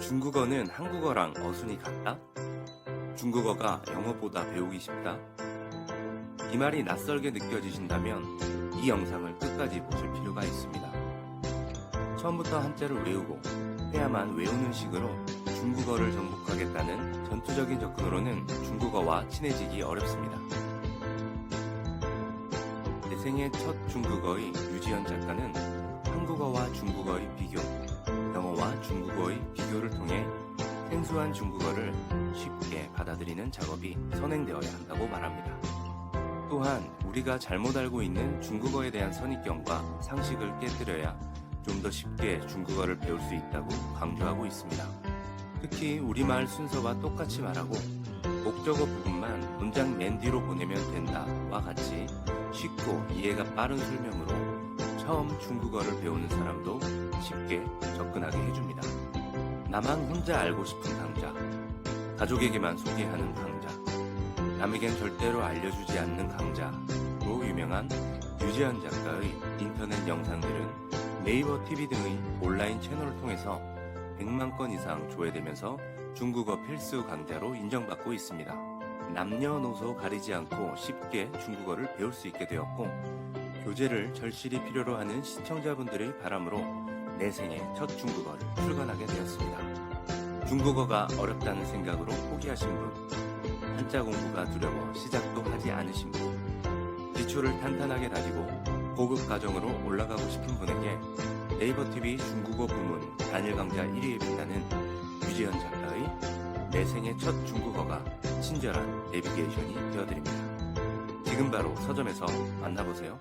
중국어는 한국어랑 어순이 같다? 중국어가 영어보다 배우기 쉽다? 이 말이 낯설게 느껴지신다면 이 영상을 끝까지 보실 필요가 있습니다. 처음부터 한자를 외우고 해야만 외우는 식으로 중국어를 정복하겠다는 전투적인 접근으로는 중국어와 친해지기 어렵습니다. 내 생애 첫 중국어의 유지연 작가는 중국어의 비교를 통해 생소한 중국어를 쉽게 받아들이는 작업이 선행되어야 한다고 말합니다. 또한 우리가 잘못 알고 있는 중국어에 대한 선입견과 상식을 깨뜨려야 좀 더 쉽게 중국어를 배울 수 있다고 강조하고 있습니다. 특히 우리말 순서와 똑같이 말하고 목적어 부분만 문장 맨 뒤로 보내면 된다와 같이 쉽고 이해가 빠른 설명으로 처음 중국어를 배우는 사람도 쉽게 접근하게 해줍니다. 나만 혼자 알고 싶은 강좌, 가족에게만 소개하는 강좌, 남에겐 절대로 알려주지 않는 강좌로 유명한 유재현 작가의 인터넷 영상들은 네이버 TV 등의 온라인 채널을 통해서 100만 건 이상 조회되면서 중국어 필수 강좌로 인정받고 있습니다. 남녀노소 가리지 않고 쉽게 중국어를 배울 수 있게 되었고 교재를 절실히 필요로 하는 시청자분들의 바람으로 내 생애 첫 중국어를 출간하게 되었습니다. 중국어가 어렵다는 생각으로 포기하신 분, 한자 공부가 두려워 시작도 하지 않으신 분, 기초를 탄탄하게 다지고 고급 과정으로 올라가고 싶은 분에게 네이버 TV 중국어 부문 단일 강좌 1위에 빛나는 유지현 작가의 내 생애 첫 중국어가 친절한 내비게이션이 되어드립니다. 지금 바로 서점에서 만나보세요.